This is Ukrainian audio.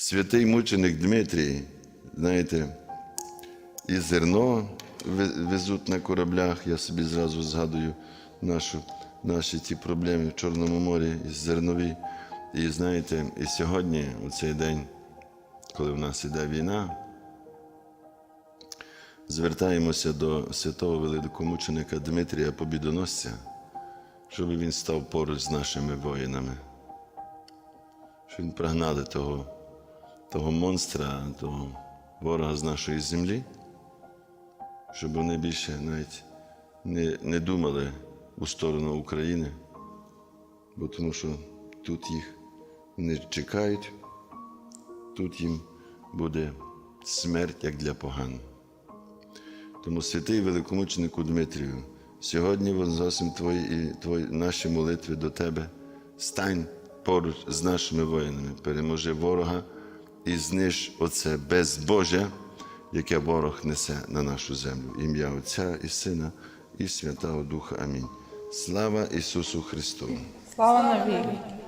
святий мученик Дмитрій, знаєте, і зерно везуть на кораблях. Я собі зразу згадую нашу, наші ті проблеми в Чорному морі із зернові. І знаєте, і сьогодні, у цей день, коли в нас іде війна, звертаємося до святого великомученика Дмитрія Побідоносця, щоб він став поруч з нашими воїнами, щоб він прогнали того, того монстра, того ворога з нашої землі, щоб вони більше навіть не, не думали у сторону України, бо тому що тут їх не чекають, тут їм буде смерть як для поган. Тому святий великомученику Дмитрію, сьогодні возносимо твої, твої, наші молитви до тебе. Стань поруч з нашими воїнами, переможи ворога і зниж оце безбожжя, яке ворог несе на нашу землю. Ім'я Отця і Сина, і Святого Духа. Амінь. Слава Ісусу Христу! Слава навіки.